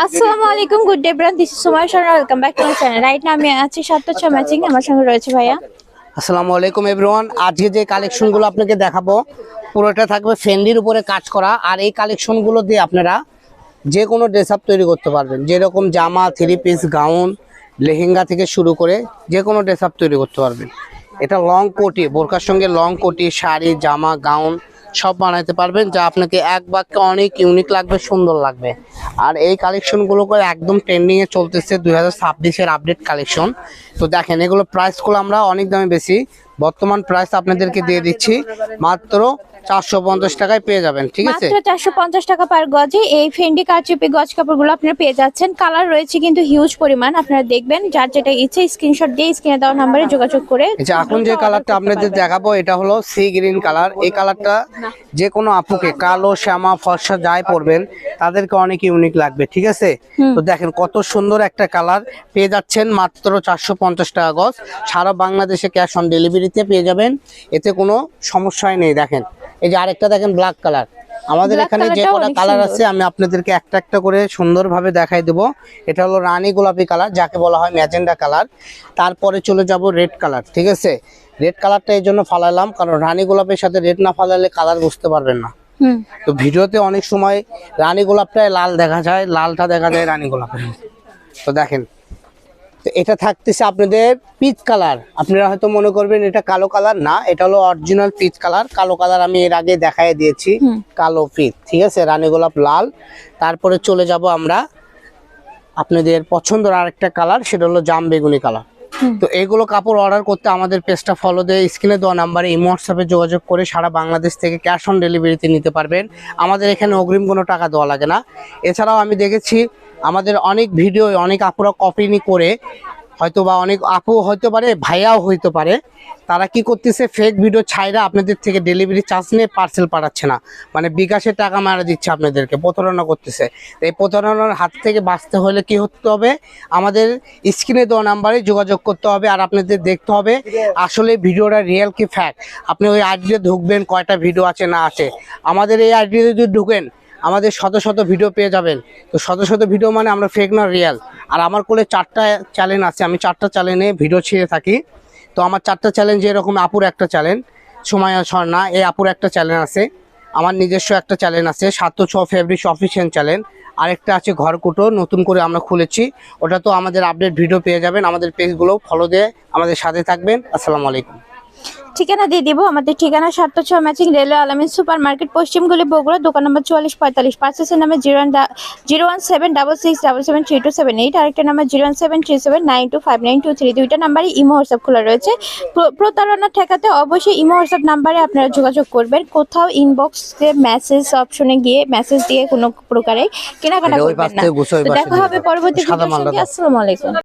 আসসালামু আলাইকুম good day bran this is Sumai Sharma welcome back to my channel right now আমি আছি সাতটা ম্যাচিং আমার সঙ্গে রয়েছে ভাইয়া আসসালামু আলাইকুম এভরিওয়ান আজকে যে কালেকশনগুলো আপনাকে দেখাবো পুরোটা থাকবে ফেন্ডির উপরে কাজ করা। আর এই কালেকশনগুলো দিয়ে আপনারা যে কোনো ড্রেস আপ তৈরি করতে পারবেন। যেরকম জামা থ্রি পিস গাউন লেহেঙ্গা থেকে শুরু করে যে কোনো ড্রেস আপ তৈরি করতে পারবেন। এটা লং কোটি বোরকার সঙ্গে লং কোটি শাড়ি জামা গাউন সব বানাইতে পারবেন, যা আপনাকে এক বাক্যে অনেক ইউনিক লাগবে, সুন্দর লাগবে। আর এই কালেকশনগুলো করে একদম ট্রেন্ডিংয়ে চলতেছে দুই হাজার ছাব্বিশের আপডেট কালেকশন তো দেখেন, এগুলো প্রাইসগুলো আমরা অনেক দামে বেশি। বর্তমান প্রাইস আপনাদেরকে দিয়ে দিচ্ছি মাত্র চারশো পঞ্চাশ টাকায় পেয়ে যাবেন ঠিক আছে? চারশো পঞ্চাশ টাকা পার গজে এই ফেন্ডি কারচুপি গজ কাপড়গুলো আপনারা পেয়ে যাচ্ছেন। কালার রয়েছে কিন্তু হিউজ পরিমাণ আপনারা দেখবেন যার যেটা ইচ্ছে স্ক্রিনশট দিয়ে স্ক্রিনে দেওয়া নাম্বারে যোগাযোগ করে যে এখন যে কালারটা আপনাদের দেখাবো এটা হলো সি গ্রিন কালার এই কালারটা যে কোনো আপুকে কালো শ্যামা ফর্সা যাই পরবেন তাদেরকে অনেক ইউনিক লাগবে ঠিক আছে? তো দেখেন কত সুন্দর একটা কালার পেয়ে যাচ্ছেন মাত্র চারশো পঞ্চাশ টাকা গজ। সারা বাংলাদেশে ক্যাশ অন ডেলিভারিতে পেয়ে যাবেন এতে কোনো সমস্যাই নেই। দেখেন এই যে আরেকটা দেখেন ব্ল্যাক কালার আমাদের এখানে যে কটা কালার আছে আমি আপনাদেরকে একটা একটা করে সুন্দরভাবে দেখাই দেবো। এটা হলো রানী গোলাপি কালার যাকে বলা হয় ম্যাজেন্ডা কালার তারপরে চলে যাব রেড কালার ঠিক আছে? রেড কালারটা এই জন্য ফালালাম কারণ রানী গোলাপের সাথে রেড না ফালালে কালার বুঝতে পারবেন না। তো ভিডিওতে অনেক সময় রানী গোলাপটায় লাল দেখা যায় লালটা দেখা যায় রানী গোলাপের তো দেখেন তো এটা থাকতেছে আপনাদের পিচ কালার। আপনারা হয়তো মনে করবেন এটা কালো কালার। না এটা হলো অরিজিনাল পিচ কালার। কালো কালার আমি এর আগে দেখাই দিয়েছি। কালো পিচ ঠিক আছে? রানী গোলাপ লাল। তারপরে চলে যাব আমরা আপনাদের পছন্দের আরেকটা কালার সেটা হলো জাম বেগুনি কালার। তো এগুলো কাপড় অর্ডার করতে আমাদের পেজটা ফলো দিয়ে স্ক্রিনে দেওয়া নাম্বারে ইমো হোয়াটসঅ্যাপে যোগাযোগ করে সারা বাংলাদেশ থেকে ক্যাশ অন ডেলিভারিতে নিতে পারবেন। আমাদের এখানে অগ্রিম কোনো টাকা দেওয়া লাগে না। এছাড়াও আমি দেখেছি আমাদের অনেক ভিডিও, অনেক আপুরা কপি নি করে হয়তো বা অনেক আপু হইতে পারে, ভাইয়াও হইতে পারে। তারা কি করতেছে ফেক ভিডিও ছাইরা আপনাদের থেকে ডেলিভারি চার্জ নিয়ে পার্সেল পাঠাচ্ছে না। মানে বিকাশে টাকা মারা দিচ্ছে আপনাদেরকে, প্রতারণা করতেছে। এই প্রতারণার হাত থেকে বাঁচতে হলে কি করতে হবে? আমাদের স্ক্রিনে দেওয়া নাম্বারে যোগাযোগ করতে হবে আর আপনাদের দেখতে হবে, আসলে ভিডিওটা রিয়েল কি ফ্যাক্ট আপনি ওই আইডিতে ঢুকবেন, কয়টা ভিডিও আছে না আছে। আমাদের এই আইডিতে যদি ঢুকেন আমাদের শত শত ভিডিও পেয়ে যাবেন। তো শত শত ভিডিও মানে আমরা ফেক না রিয়াল আর আমার কোলে চারটা চ্যানেল আছে, আমি চারটা চ্যানেলে ভিডিও ছেড়ে থাকি। তো আমার চারটা চ্যালেঞ্জ এরকম আপুর একটা চ্যানেল সময় ঝর্ণা এই আপুর একটা চ্যানেল আছে। আমার নিজস্ব একটা চ্যানেল আছে, সাত ছ ফেব্রিক্স অফিসিয়াল চ্যানেল আরেকটা আছে ঘরকুটো নতুন করে আমরা খুলেছি। ওটা তো আমাদের আপডেট ভিডিও পেয়ে যাবেন, আমাদের পেজগুলো ফলো দিয়ে আমাদের সাথে থাকবেন। আসসালামু আলাইকুম। ঠিকানা দিয়ে দিব। আমাদের ঠিকানা সাতটা ছয় matching railway Alamin super market পশ্চিমগুলি Bogura দোকান নম্বর চুয়াল্লিশ পঁয়তাল্লিশ। পার্সেসের নামে zero one zero one seven double six double seven three two seven eight. আরেকটা number zero one seven three seven nine two five nine two three. দুইটা নাম্বারই ইমো হোয়াটসঅ্যাপ খোলা রয়েছে। প্রতারণা ঠেকাতে অবশ্যই ইমো হোয়াটসঅ্যাপ নাম্বারে আপনারা যোগাযোগ করবেন। কোথাও ইনবক্সে মেসেজ অপশনে গিয়ে মেসেজ দিয়ে কোনো প্রকারে কেনাকাটা করবেন না। দেখা হবে পরবর্তী। আসসালামু আলাইকুম।